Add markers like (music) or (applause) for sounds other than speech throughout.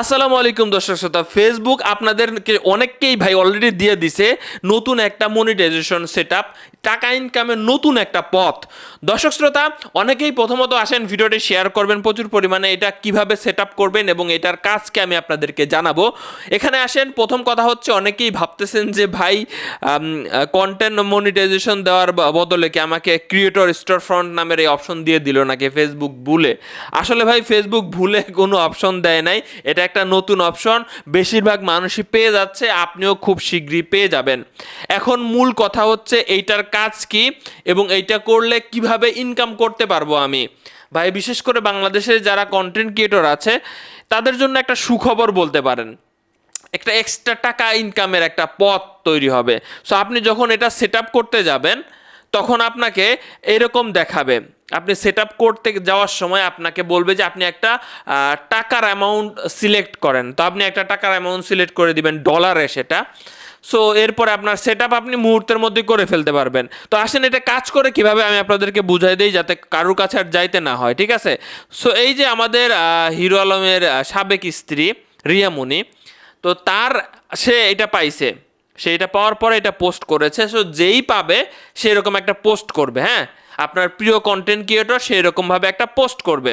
আসসালামু আলাইকুম দর্শক শ্রোতা ফেসবুক আপনাদেরকে অনেককেই ভাই অলরেডি দিয়ে দিছে নতুন একটা মনিটাইজেশন সেট টাকা ইনকামের নতুন একটা পথ। দর্শক শ্রোতা, অনেকেই প্রথমত আসেন ভিডিওটি শেয়ার করবেন, প্রচুর পরিমাণে এটা কীভাবে সেট করবেন এবং এটার কাজকে আমি আপনাদেরকে জানাব। এখানে আসেন, প্রথম কথা হচ্ছে অনেকেই ভাবতেছেন যে ভাই কন্টেন্ট মনিটাইজেশন দেওয়ার বদলে কি আমাকে ক্রিয়েটর স্টোর ফ্রন্ট নামের এই অপশন দিয়ে দিল নাকি ফেসবুক ভুলে? আসলে ভাই ফেসবুক ভুলে কোনো অপশন দেয় নাই, এটা একটা নতুন অপশন বেশিরভাগ মানুষই পেয়ে যাচ্ছে, আপনিও খুব শীঘ্রই পেয়ে যাবেন। এখন মূল কথা হচ্ছে এইটার কাজ কি এবং এইটা করলে কীভাবে ইনকাম করতে পারব আমি? ভাই, বিশেষ করে বাংলাদেশের যারা কন্টেন্ট ক্রিয়েটর আছে, তাদের জন্য একটা সুখবর বলতে পারেন। একটা এক্সট্রা টাকা ইনকামের একটা পথ তৈরি হবে। সো আপনি যখন এটা সেট করতে যাবেন তখন আপনাকে এরকম দেখাবে। আপনি সেট আপ করতে যাওয়ার সময় আপনাকে বলবে যে আপনি একটা টাকার অ্যামাউন্ট সিলেক্ট করেন। তো আপনি একটা টাকার অ্যামাউন্ট সিলেক্ট করে দিবেন ডলারে সেটা। সো এরপরে আপনার সেট আপনি মুহূর্তের মধ্যে করে ফেলতে পারবেন। তো আসেন এটা কাজ করে কীভাবে আমি আপনাদেরকে বুঝাই দিই যাতে কারোর কাছে আর যাইতে না হয়, ঠিক আছে? সো এই যে আমাদের হিরো আলমের সাবেক স্ত্রী রিয়ামণি তো তার, সে এটা পাইছে। সে এটা পাওয়ার পরে এটা পোস্ট করেছে সো যেই পাবে সেই রকম একটা পোস্ট করবে হ্যাঁ? আপনার প্রিয় কন্টেন্ট ক্রিয়েটর সেই রকমভাবে একটা পোস্ট করবে।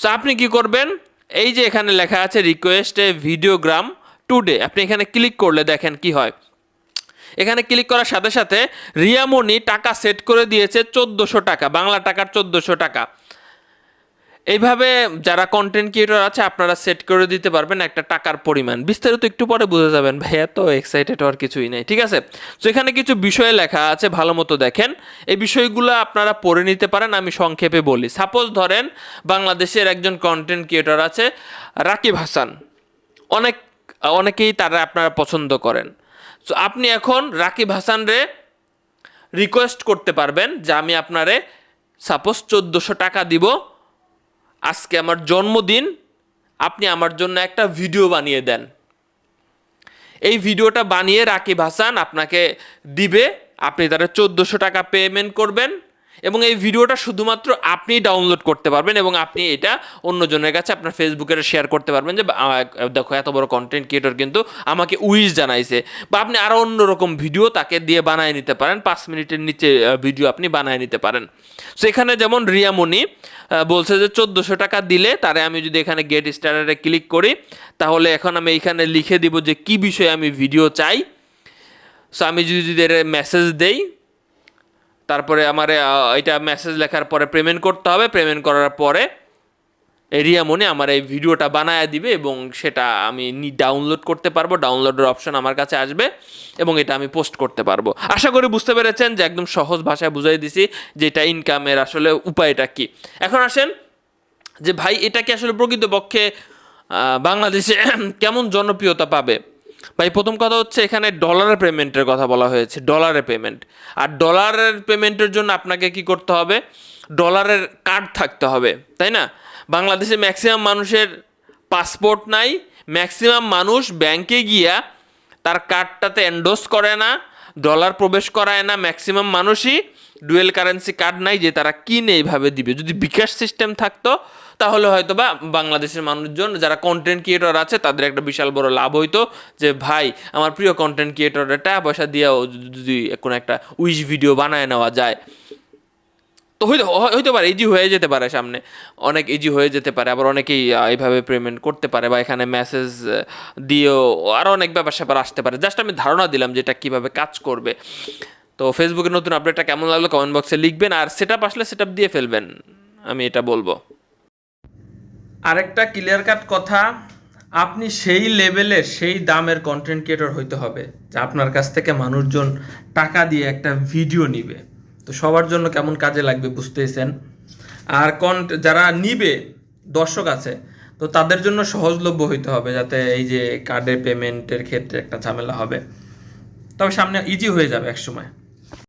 সো আপনি কি করবেন? এই যে এখানে লেখা আছে রিকোয়েস্ট এ ভিডিওগ্রাম টুডে আপনি এখানে ক্লিক করলে দেখেন কি হয়। এখানে ক্লিক করার সাথে সাথে রিয়ামনি টাকা সেট করে দিয়েছে চোদ্দোশো টাকা, বাংলা টাকার চোদ্দোশো টাকা। এইভাবে যারা কন্টেন্ট ক্রিয়েটর আছে, আপনারা সেট করে দিতে পারবেন একটা টাকার পরিমাণ। বিস্তারিত একটু পরে বুঝে যাবেন, ভাইয়া, তো এক্সাইটেড হওয়ার কিছুই নেই। ঠিক আছে? তো এখানে কিছু বিষয় লেখা আছে, ভালো মতো দেখেন। এই বিষয়গুলো আপনারা পড়ে নিতে পারেন, আমি সংক্ষেপে বলি। সাপোজ ধরেন, বাংলাদেশের একজন কন্টেন্ট ক্রিয়েটর আছে, রাকিব হাসান। অনেক, অনেকেই তারা আপনারা পছন্দ করেন। তো আপনি এখন রাকিব হাসান রে রিকোয়েস্ট করতে পারবেন যে, আমি আপনারে সাপোজ চোদ্দোশো টাকা দিব আজকে আমার জন্মদিন, আপনি আমার জন্য একটা ভিডিও বানিয়ে দেন। এই ভিডিওটা বানিয়ে রাকিব হাসান আপনাকে দিবে, আপনি তারা চোদ্দোশো টাকা পেমেন্ট করবেন। এবং এই ভিডিওটা শুধুমাত্র আপনি ডাউনলোড করতে পারবেন এবং আপনি এটা অন্যজনের কাছে আপনার ফেসবুকে শেয়ার করতে পারবেন যে দেখো, এত বড় কন্টেন্ট ক্রিয়েটর কিন্তু আমাকে উইশ জানাইছে। বা আপনি আরও অন্যরকম ভিডিও তাকে দিয়ে বানায় নিতে পারেন। পাঁচ মিনিটের নিচে ভিডিও আপনি বানায় নিতে পারেন। সো এখানে যেমন রিয়ামণি বলছে যে, চোদ্দোশো টাকা দিলে তারে আমি যদি এখানে গেট স্টারে ক্লিক করি, তাহলে এখন আমি এইখানে লিখে দিব যে, কি বিষয়ে আমি ভিডিও চাই। সো আমি যদি মেসেজ দেই তারপরে আমার এটা মেসেজ লেখার পরে পেমেন্ট করতে হবে। পেমেন্ট করার পরে এরিয়া মনে আমার এই ভিডিওটা বানায় দিবে এবং সেটা আমি ডাউনলোড করতে পারব। ডাউনলোডের অপশন আমার কাছে আসবে এবং এটা আমি পোস্ট করতে পারব। আশা করি বুঝতে পেরেছেন যে একদম সহজ ভাষায় বুঝাই দিছি যে এটা ইনকামের আসলে উপায়টা কি। এখন আসেন যে ভাই, এটা কি আসলে প্রকৃতপক্ষে বাংলাদেশে (clears throat) কেমন জনপ্রিয়তা পাবে? ভাই, প্রথম কথা হচ্ছে এখানে ডলারের পেমেন্টের কথা বলা হয়েছে ডলারের পেমেন্ট আর ডলারের পেমেন্টের জন্য আপনাকে কি করতে হবে? ডলারের কার্ড থাকতে হবে, তাই না? বাংলাদেশে ম্যাক্সিমাম মানুষের পাসপোর্ট নাই ম্যাক্সিমাম মানুষ ব্যাংকে গিয়া তার কার্ডটাতে এন্ডোস করে না ডলার প্রবেশ করায় না ম্যাক্সিমাম মানুষই ডুয়েল কারেন্সি কার্ড নাই যে তারা কিনে এইভাবে দিবে। যদি বিকাশ সিস্টেম থাকতো, তাহলে হয়তো বা বাংলাদেশের মানুষজন, যারা কন্টেন্ট ক্রিয়েটর আছে, তাদের একটা বিশাল বড় লাভ হইতো যে, ভাই, আমার প্রিয় কন্টেন্ট ক্রিয়েটরের টাকা পয়সা দিয়েও যদি কোনো একটা উইশ ভিডিও বানায় নেওয়া যায়। তো হইতে হ- হইতে পারে ইজি হয়ে যেতে পারে সামনে। অনেক ইজি হয়ে যেতে পারে, আবার অনেকেই এইভাবে পেমেন্ট করতে পারে বা এখানে মেসেজ দিয়েও আরও অনেক ব্যাপার স্যাপার আসতে পারে। জাস্ট আমি ধারণা দিলাম যে এটা কীভাবে কাজ করবে। তো ফেসবুকের নতুন আপডেটটা কেমন লাগল কমেন্ট বক্সে লিখবেন, আর সেট আপ আসলে সেট দিয়ে ফেলবেন, আমি এটা বলব। আরেকটা ক্লিয়ার কাট কথা, আপনি সেই লেভেলের সেই দামের কন্টেন্ট ক্রিয়েটর হইতে হবে, যে আপনার কাছ থেকে মানুষজন টাকা দিয়ে একটা ভিডিও নিবে। তো সবার জন্য কেমন কাজে লাগবে বুঝতেছেন? আর কন যারা নিবে, দর্শক আছে, তো তাদের জন্য সহজলভ্য হইতে হবে যাতে এই যে কার্ডের পেমেন্টের ক্ষেত্রে একটা ঝামেলা হবে। তবে সামনে ইজি হয়ে যাবে এক সময়